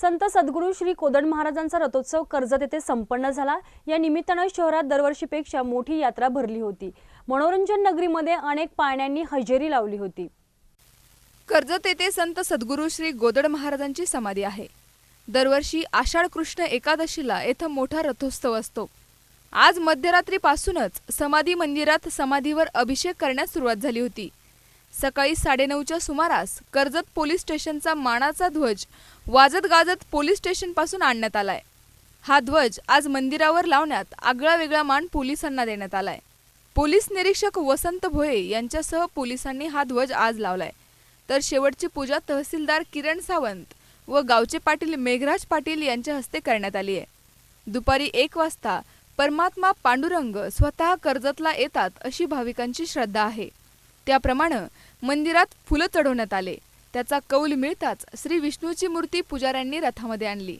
संत सद्गुरू श्री कोदड महाराजांचा रथोत्सव कर्जत येथे संपन्न झाला. या निमित्तानं शहरात दरवर्षीपेक्षा मोठी यात्रा भरली होती. मनोरंजन नगरीमध्ये अनेक पाळण्यांनी हजेरी लावली होती. कर्जत येथे संत सद्गुरू श्री गोदड महाराजांची समाधी आहे. दरवर्षी आषाढ कृष्ण एकादशीला येथे मोठा रथोत्सव असतो. आज मध्यरात्रीपासूनच समाधी मंदिरात समाधीवर अभिषेक करण्यास सुरुवात झाली होती. सकाळी साडेनऊच्या सुमारास कर्जत पोलीस स्टेशनचा मानाचा ध्वज वाजत गाजत पोलीस स्टेशनपासून आणण्यात आलाय. हा ध्वज आज मंदिरावर लावण्यात आगळा वेगळा मान पोलिसांना देण्यात आलाय. पोलीस निरीक्षक वसंत भोये यांच्यासह पोलिसांनी हा ध्वज आज लावलाय. तर शेवटची पूजा तहसीलदार किरण सावंत व गावचे पाटील मेघराज पाटील यांच्या हस्ते करण्यात आली आहे. दुपारी एक वाजता परमात्मा पांडुरंग स्वतः कर्जतला येतात अशी भाविकांची श्रद्धा आहे. त्याप्रमाणे मंदिरात फुलं चढवण्यात आले. त्याचा कौल मिळताच श्री विष्णूची मूर्ती पुजाऱ्यांनी रथामध्ये आणली.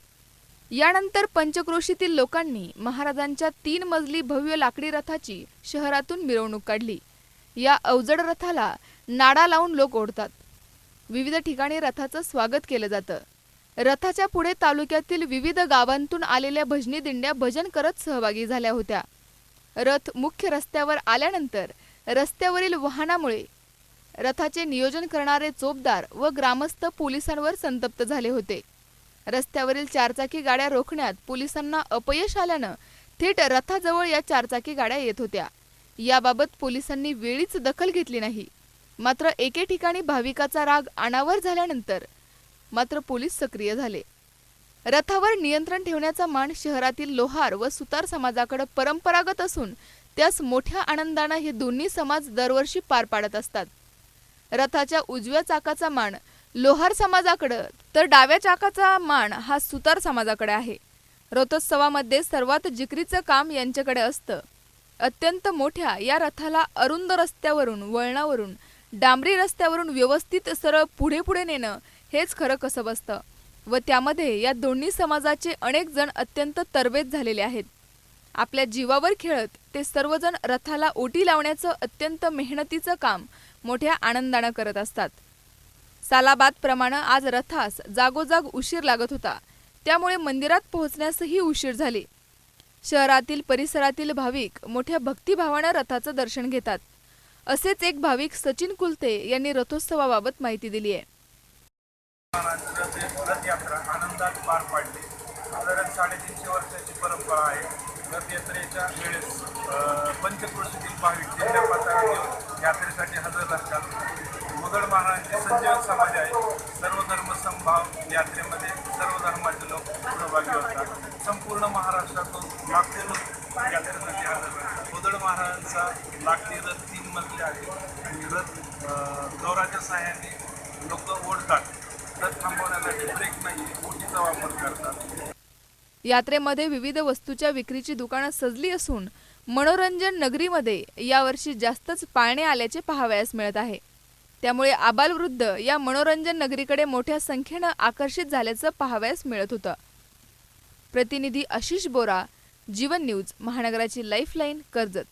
यानंतर पंचक्रोशीतील लोकांनी महाराजांच्या तीन मजली भव्य लाकडी रथाची शहरातून मिरवणूक काढली. या अवजड रथाला नाडा लावून लोक ओढतात. विविध ठिकाणी रथाचं स्वागत केलं जातं. रथाच्या पुढे तालुक्यातील विविध गावांतून आलेल्या भजनी दिंड्या भजन करत सहभागी झाल्या होत्या. रथ मुख्य रस्त्यावर आल्यानंतर रस्त्यावरील वाहनामुळे रथाचे नियोजन करणारे चोपदार व ग्रामस्थ पोलिसांवर संतप्त झाले होते. रस्त्यावरील चारचाकी गाड्या रोखण्यात पोलिसांना अपयश आल्यानं थेट रथाजवळ या चारचाकी गाड्या येत होत्या. याबाबत पोलिसांनी वेळीच दखल घेतली नाही. मात्र एके ठिकाणी भाविकाचा राग अनावर झाल्यानंतर मात्र पोलीस सक्रिय झाले. रथावर नियंत्रण ठेवण्याचा मान शहरातील लोहार व सुतार समाजाकडे परंपरागत असून त्यास मोठ्या आनंदानं हे दोन्ही समाज दरवर्षी पार पाडत असतात. रथाच्या उजव्या चाकाचा मान लोहार समाजाकडं तर डाव्या चाकाचा मान हा सुतार समाजाकडे आहे. रथोत्सवामध्ये सर्वात जिकरीचं काम यांच्याकडे असतं. अत्यंत मोठ्या या रथाला अरुंद रस्त्यावरून वळणावरून डांबरी रस्त्यावरून व्यवस्थित सरळ पुढे पुढे नेणं हेच खरं कसब असतं. व त्यामध्ये या दोन्ही समाजाचे अनेक जण अत्यंत तरबेज झालेले आहेत. आपल्या जीवावर खेळत ते सर्वजण रथाला ओटी लावण्याचं अत्यंत मेहनतीचं काम मोठ्या आनंदानं करत असतात. सालाबादप्रमाणे आज रथास जागोजाग उशीर लागत होता. त्यामुळे मंदिरात पोहोचण्यासही उशीर झाले. शहरातील परिसरातील भाविक मोठ्या भक्तिभावानं रथाचं दर्शन घेतात. असेच एक भाविक सचिन कुलते यांनी रथोत्सवाबाबत माहिती दिली आहे यात्रेच्या वेळेस पंचक्रोशीतील भाविक जिल्ह्या पातळीवर घेऊन यात्रेसाठी हजर असतात मुघल महाराजांचे संजीवन समाज आहे. सर्व धर्म समभाव यात्रेमध्ये सर्व धर्माचे लोक सहभागी होतात. संपूर्ण महाराष्ट्रातून लाखो लोक यात्रेसाठी हजर असतात मुघल महाराजांचा लाकडी रथ तीन मजले आहे आणि रथ गौराच्या सहाय्याने लोक ओढतात. रथ थांबवण्यासाठी ब्रेक नाही ओटीचा वापर करतात. यात्रेमध्ये विविध वस्तूच्या विक्रीची दुकानं सजली असून मनोरंजन नगरीमध्ये यावर्षी जास्तच पाळणे आल्याचे पाहावयास मिळत आहे. त्यामुळे आबालवृद्ध या मनोरंजन नगरीकडे मोठ्या संख्येनं आकर्षित झाल्याचं पाहावयास मिळत होतं. प्रतिनिधी आशिष बोरा जीवन न्यूज महानगराची लाईफलाईन कर्जत.